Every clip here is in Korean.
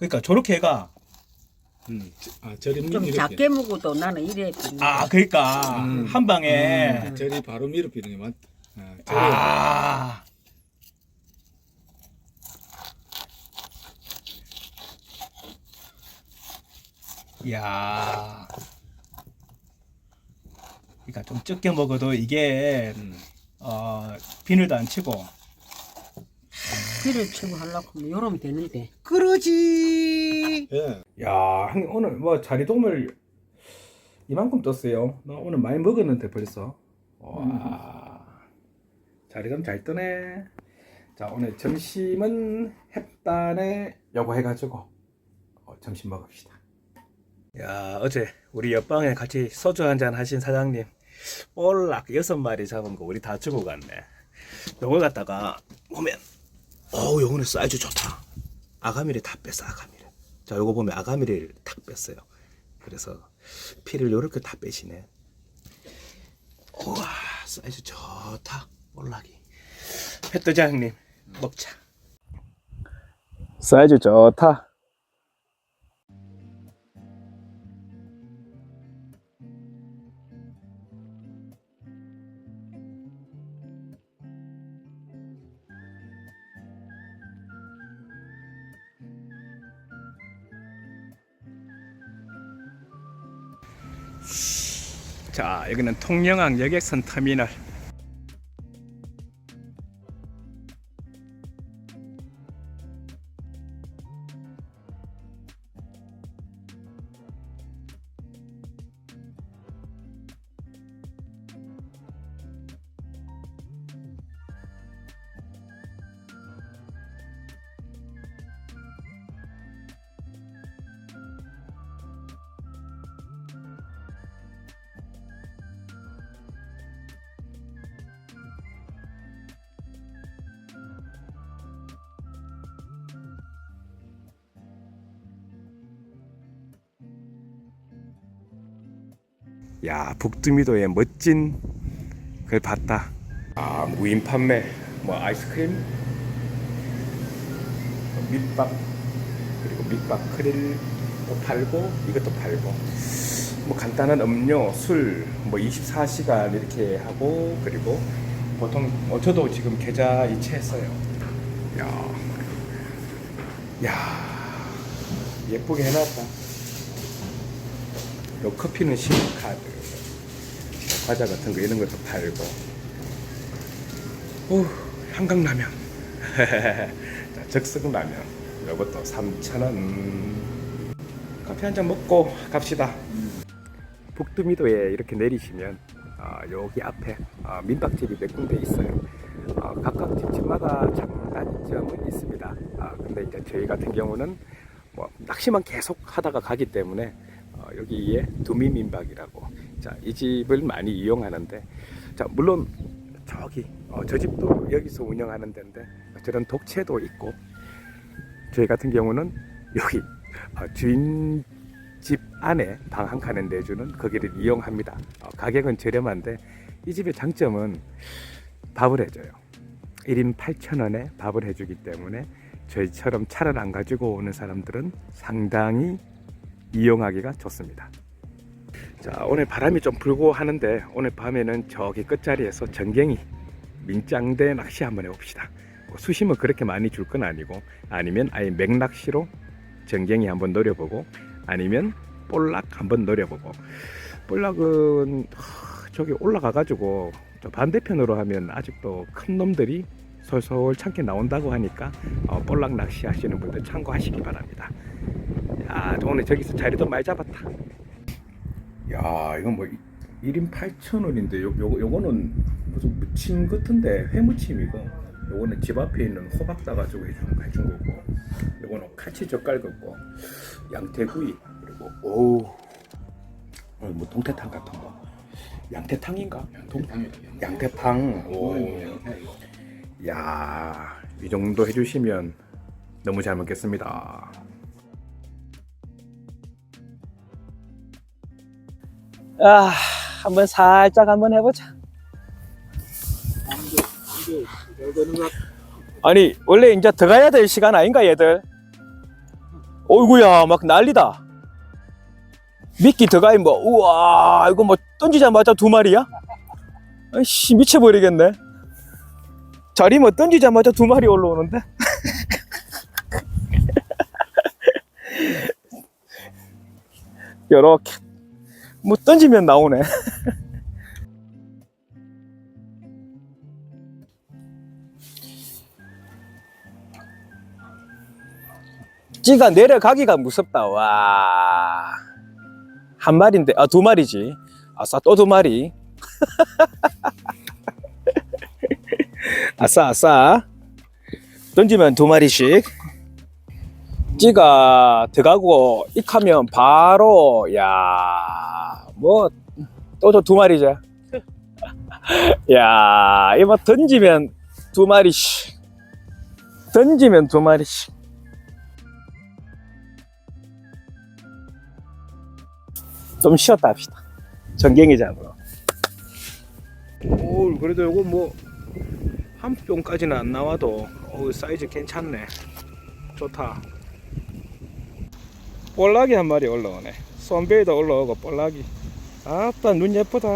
그러니까 저렇게 해가 음, 저- 아, 저리 좀 이렇게. 작게 먹어도 나는 이래. 아 그러니까 음. 한 방에 아, 저리 바로 밀어피는 게 맞. 아, 저리. 아. 야. 그러니까 좀 적게 먹어도 이게 음. 어, 비늘도 안 치고 피를 치고 하려고 하면 요러면 되는데. 그러지. 예. 야, 형님 오늘 뭐 자리돔을 이만큼 떴어요. 나 오늘 많이 먹었는데 벌써. 와, 자리돔 잘 뜨네. 자, 오늘 점심은 햇반에 요거 해가지고 어, 점심 먹읍시다. 야, 어제 우리 옆방에 같이 소주 한잔 하신 사장님 볼락 여섯 마리 잡은 거 우리 다 주고 갔네. 요걸 갖다가 보면, 어우, 요거는 사이즈 좋다. 아가미를 다 뺐어 아가미를. 자 요거 보면 아가미를 탁 뺐어요. 그래서 피를 요렇게 다 빼시네. 우와 사이즈 좋다. 햇떠자 형님. 먹자. 사이즈 좋다 여기는 통영항 여객선 터미널 야 북두미도의 멋진 걸 봤다. 아 무인 판매 뭐 아이스크림 뭐 밑밥 그리고 밑밥 크릴도 팔고 이것도 팔고. 뭐 간단한 음료 술 뭐 24시간 이렇게 하고 그리고 보통 어, 저도 지금 계좌 이체했어요. 야, 야 예쁘게 해놨다 요 커피는 신용카드 과자 같은 거 이런 것도 팔고. 오 한강라면. 자, 적석라면. 요것도 3,000원. 커피 한 잔 먹고 갑시다. 북두미도에 이렇게 내리시면 아, 여기 앞에 아, 민박집이 몇 군데 있어요. 아, 각각 집집마다 장단점은 있습니다. 아, 근데 이제 저희 같은 경우는 뭐 낚시만 계속 하다가 가기 때문에 어, 여기에 두미민박이라고 자, 이 집을 많이 이용하는데 자, 물론 저기 어, 저 집도 여기서 운영하는 데인데 저런 독채도 있고 저희 같은 경우는 여기 어, 주인 집 안에 방 한 칸을 내주는 거기를 이용합니다. 어, 가격은 저렴한데 이 집의 장점은 밥을 해줘요. 1인 8,000원에 밥을 해주기 때문에 저희처럼 차를 안 가지고 오는 사람들은 상당히 이용하기가 좋습니다. 자, 오늘 바람이 좀 불고 하는데 오늘 밤에는 저기 끝자리에서 전갱이 민짱대 낚시 한번 해봅시다. 뭐 수심은 그렇게 많이 줄 건 아니고 아니면 아예 맥낚시로 전갱이 한번 노려보고 아니면 볼락 한번 노려보고 볼락은 하, 저기 올라가 가지고 저 반대편으로 하면 아직도 큰 놈들이 솔솔 참게 나온다고 하니까 어, 볼락 낚시 하시는 분들 참고하시기 바랍니다. 야, 오늘 저기서 자리도 많이 잡았다. 야, 이건 뭐 1인 8,000원인데 요, 요, 요거는 무슨 무침 같은데 회무침이고 요거는 집 앞에 있는 호박 따가지고 해준, 해준 거고. 요거는 카치 젓갈 같고. 양태구이. 그리고 오우. 어, 뭐 동태탕 같은 거. 양태탕인가? 동, 양태탕 오. 야, 이 정도 해주시면 너무 잘 먹겠습니다. 아, 한번 살짝 한번 해보자. 아니 원래 이제 들어가야 될 시간 아닌가 얘들? 어이구야 막 난리다 미끼 들어가이 뭐 우와 이거 뭐 던지자마자 두 마리야? 아이씨 미쳐버리겠네 자리 뭐 던지자마자 두 마리 올라오는데 요렇게 뭐 던지면 나오네 찌가 내려가기가 무섭다. 와. 한 마리인데, 아, 두 마리지. 아싸, 또 두 마리. 아싸, 아싸. 던지면 두 마리씩. 찌가 들어가고, 익하면 바로, 야, 뭐, 또 저 두 마리죠. 야, 이거 던지면 두 마리씩. 던지면 두 마리씩. 좀 쉬었다 합시다. 전갱이 잡으러. 오, 그래도 요거 뭐, 한 뼘까지는 안 나와도, 어 사이즈 괜찮네. 좋다. 볼락이 한 마리 올라오네. 쏜베이도 올라오고, 볼락이. 아따, 눈 예쁘다.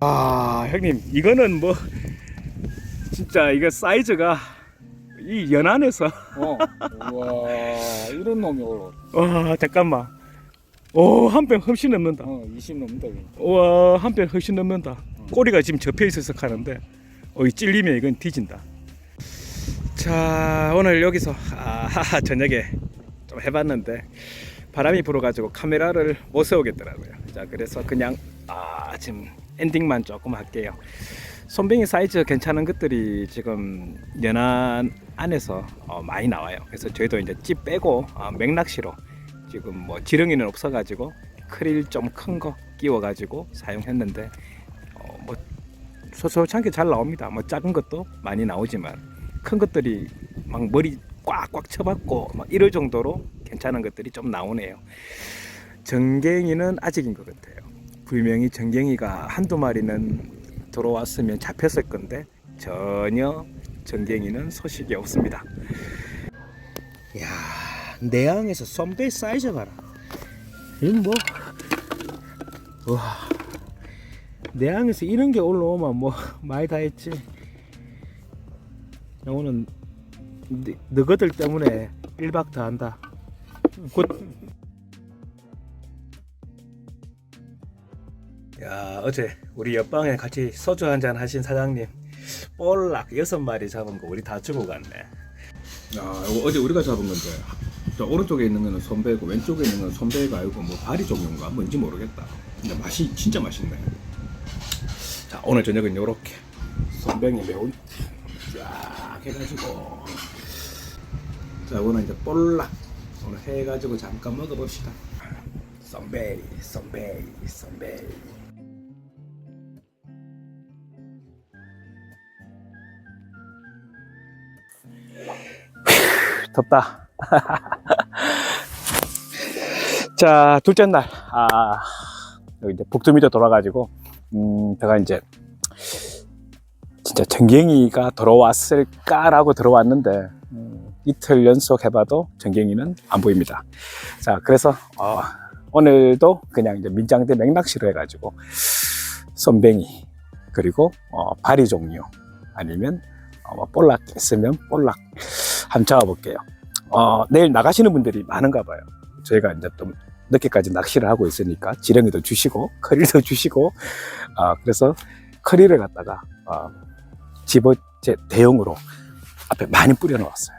아, 형님, 이거는 뭐, 진짜 이거 사이즈가, 이 연안에서, 어. 와 이런 놈이 올라. 와, 잠깐만. 오, 한뼘 훨씬 넘는다. 어, 20 넘는다. 한뼘 훨씬 넘는다 꼬리가 지금 접혀 있어서 가는데 어 이 찔리면 이건 뒤진다 자 오늘 여기서 아 저녁에 좀 해봤는데 바람이 불어가지고 카메라를 못 세우겠더라고요 자 그래서 그냥 아 지금 엔딩만 조금 할게요 손뱅이 사이즈 괜찮은 것들이 지금 연안 안에서 어, 많이 나와요 그래서 저희도 이제 찌 빼고 어, 맥낚시로 지금 뭐 지렁이는 없어 가지고 크릴 좀 큰 거 끼워 가지고 사용했는데 어, 뭐 소소찮게 잘 나옵니다. 뭐 작은 것도 많이 나오지만 큰 것들이 막 머리 꽉꽉 쳐박고 막 이럴 정도로 괜찮은 것들이 좀 나오네요. 전갱이는 아직인 것 같아요. 분명히 전갱이가 한두 마리는 들어왔으면 잡혔을 건데 전혀 전갱이는 소식이 없습니다. 야 내항에서 썸베이 사이즈 봐라. 이건 뭐 와, 내항에서 이런 게 올라오면 뭐 많이 다 했지. 너- 너희들 때문에 1박 더 한다. 곧. 야 어제 우리 옆방에 같이 소주 한 잔 하신 사장님 볼락 여섯 마리 잡은 거 우리 다 주고 갔네. 야, 이거 어제 우리가 잡은 건데. 저 오른쪽에 있는 거는 손배고 왼쪽에 있는 건 손배가 아니고 뭐 바리 종류인가 뭔지 모르겠다. 근데 맛이 진짜 맛있네. 자 오늘 저녁은 요렇게 손뱅이 매운 쫙 해가지고 자 오늘 이제 볼락 오늘 해가지고 잠깐 먹어봅시다 썸베이 썸베이 썸베이 덥다 자 둘째 날 아, 여기 이제 북두미도 돌아가지고 음, 제가 이제 진짜 전갱이가 들어왔을까라고 들어왔는데 음, 이틀 연속 해봐도 전갱이는 안 보입니다. 자, 그래서 어, 오늘도 그냥 이제 민장대 맥낚시로 해가지고 선뱅이 그리고 어, 바리 종류 아니면 어, 뭐 볼락 있으면 볼락 한번 잡아볼게요. 어, 내일 나가시는 분들이 많은가 봐요. 저희가 이제 또 늦게까지 낚시를 하고 있으니까 지렁이도 주시고 커리도 주시고 어, 그래서 커리를 갖다가 어, 집어 제 대용으로 앞에 많이 뿌려 놓았어요.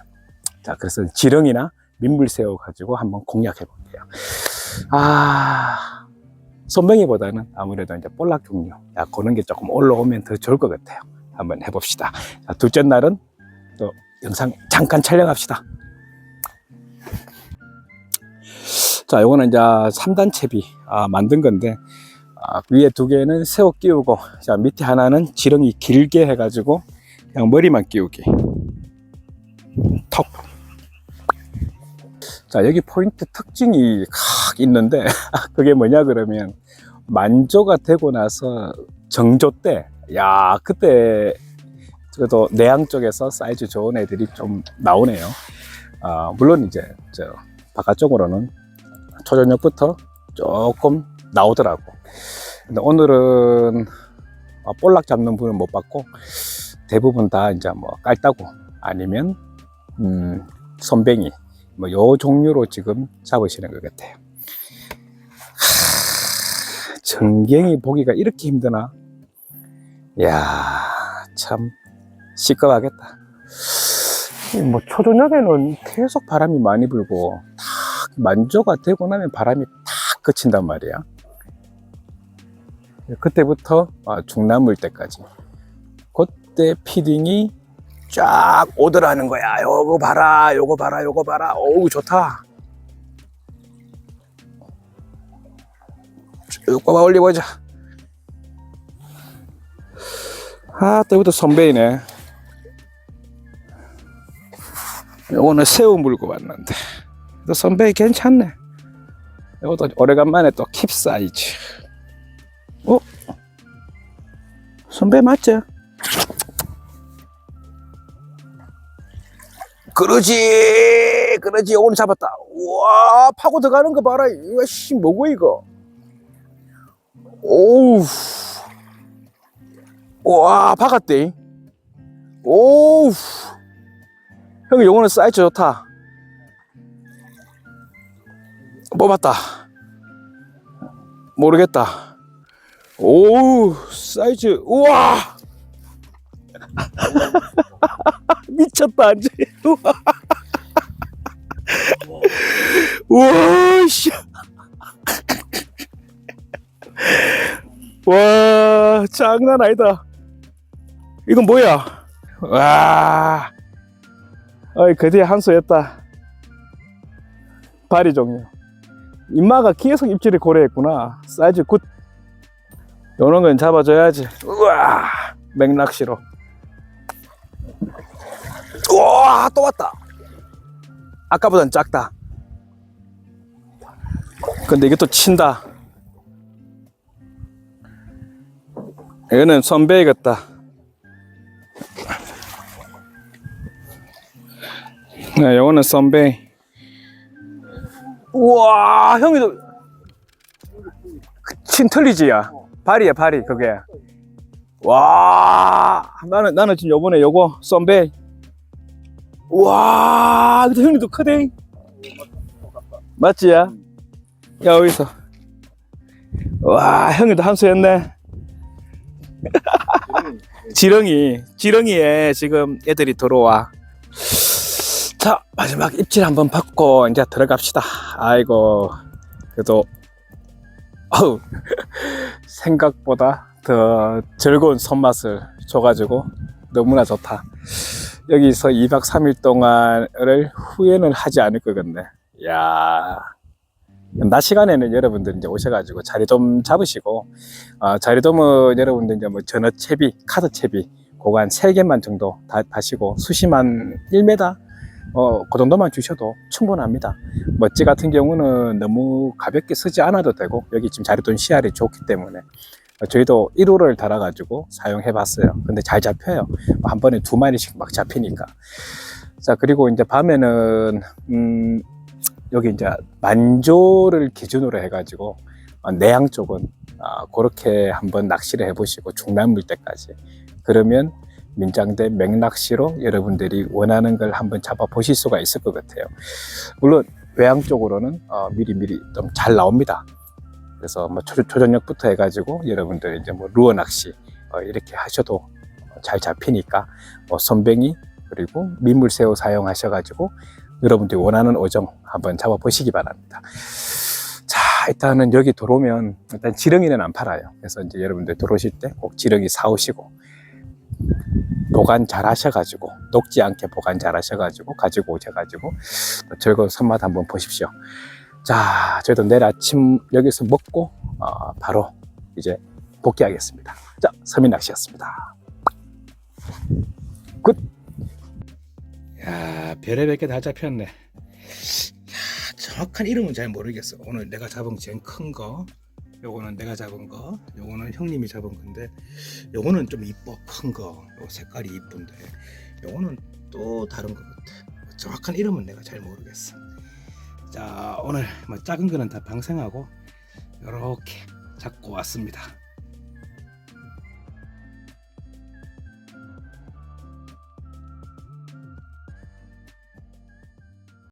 자, 그래서 지렁이나 민물새우 가지고 한번 공략해 볼게요. 아, 손뱅이보다는 아무래도 이제 볼락 종류, 야, 그런 게 조금 올라오면 더 좋을 것 같아요. 한번 해봅시다. 자, 둘째 날은 또 영상 잠깐 촬영합시다. 자, 요거는 이제 3단 채비 아, 만든 건데 아, 위에 두 개는 새우 끼우고 자 밑에 하나는 지렁이 길게 해가지고 그냥 머리만 끼우기 턱. 자 여기 포인트 특징이 확 있는데 그게 뭐냐 그러면 만조가 되고 나서 정조 때 야 그때 그래도 내양 쪽에서 사이즈 좋은 애들이 좀 나오네요 아, 물론 이제 저 바깥쪽으로는 초저녁부터 조금 나오더라고. 근데 오늘은 어, 볼락 잡는 분은 못 봤고 대부분 다 이제 뭐 깔따구 아니면 음, 손뱅이 뭐 요 종류로 지금 잡으시는 것 같아요. 하, 전갱이 보기가 이렇게 힘드나? 이야 참 시끄하겠다. 뭐 초저녁에는 계속 바람이 많이 불고 탁 만조가 되고 나면 바람이 탁 그친단 말이야. 그때부터 아, 중남물 때까지 그때 피딩이 쫙 오더라는 거야. 요거 봐라, 요거 봐라, 요거 봐라. 어우 좋다. 쭉 꼽아 올려보자. 아, 때부터 선배이네. 요거는 새우 물고 왔는데. 또 선배 괜찮네. 이것도 오래간만에 또 킵 사이즈. 어? 선배 맞죠? 그러지, 그러지. 오늘 잡았다. 우와, 파고 들어가는 거 봐라. 이거 씨 뭐고 이거? 오우, 와, 박았대. 오우, 형이 요거는 사이즈 좋다. 뽑았다. 모르겠다. 오우, 사이즈, 우와! 미쳤다, 완전. 우와. 우와, 씨. 와, 장난 아니다. 이건 뭐야? 와. 어이, 그뒤에 한수 했다. 바리 종류. 인마가 계속 입질을 고려했구나. 사이즈 굿. 요런 건 잡아줘야지. 우와, 맥락시로. 우와, 또 왔다. 아까보단 작다. 근데 이게 또 친다. 이거는 선배이겠다. 네, 이거는 선배. 우와, 형이도 친 틀리지야. 발이야, 발이 그게. 와, 나는 나는 지금 요번에 요거 선배. 와, 근데 형님도 크대. 맞지야? 야 여기서. 와, 형님도 한수 했네. 지렁이, 지렁이에 지금 애들이 들어와. 자, 마지막 입질 한번 받고 이제 들어갑시다. 아이고, 그래도 어우, 생각보다 더 즐거운 손맛을 줘가지고 너무나 좋다. 여기서 2박 3일 동안을 후회는 하지 않을 것 같네. 야 낮 시간에는 여러분들 이제 오셔가지고 자리 좀 잡으시고, 어, 자리돔은 여러분들 이제 뭐 전어 채비, 카드 채비, 한 3개만 정도 다, 다시고, 수심한 1m? 어, 그 정도만 주셔도 충분합니다. 멋지 같은 경우는 너무 가볍게 쓰지 않아도 되고, 여기 지금 자리돔 씨알이 좋기 때문에, 어, 저희도 1호를 달아가지고 사용해 봤어요. 근데 잘 잡혀요. 한 번에 두 마리씩 막 잡히니까. 자, 그리고 이제 밤에는, 음, 여기 이제 만조를 기준으로 해가지고, 어, 내양 쪽은, 아, 그렇게 한번 낚시를 해보시고, 중남물 때까지. 그러면 민장대 맥낚시로 여러분들이 원하는 걸 한번 잡아 보실 수가 있을 것 같아요. 물론, 외양 쪽으로는 어, 미리 미리 좀 잘 나옵니다. 그래서 뭐 초, 초저녁부터 해가지고 여러분들 이제 뭐 루어 낚시 어, 이렇게 하셔도 잘 잡히니까 뭐 선뱅이 그리고 민물새우 사용하셔가지고 여러분들이 원하는 어종 한번 잡아 보시기 바랍니다. 자 일단은 여기 들어오면 일단 지렁이는 안 팔아요. 그래서 이제 여러분들 들어오실 때 꼭 지렁이 사오시고 보관 잘 하셔가지고 녹지 않게 보관 잘 하셔가지고 가지고 오셔가지고 즐거운 손맛 한번 보십시오. 자, 저희도 내일 아침 여기서 먹고 어, 바로 이제 복귀하겠습니다. 자, 서민 낚시였습니다. 굿. 야, 별의별 게 다 잡혔네. 야, 정확한 이름은 잘 모르겠어. 오늘 내가 잡은 제일 큰 거, 요거는 내가 잡은 거, 요거는 형님이 잡은 건데, 요거는 좀 이뻐 큰 거, 요 색깔이 이쁜데, 요거는 또 다른 것 같아. 정확한 이름은 내가 잘 모르겠어. 자 오늘 뭐 작은 거는 다 방생하고 이렇게 잡고 왔습니다.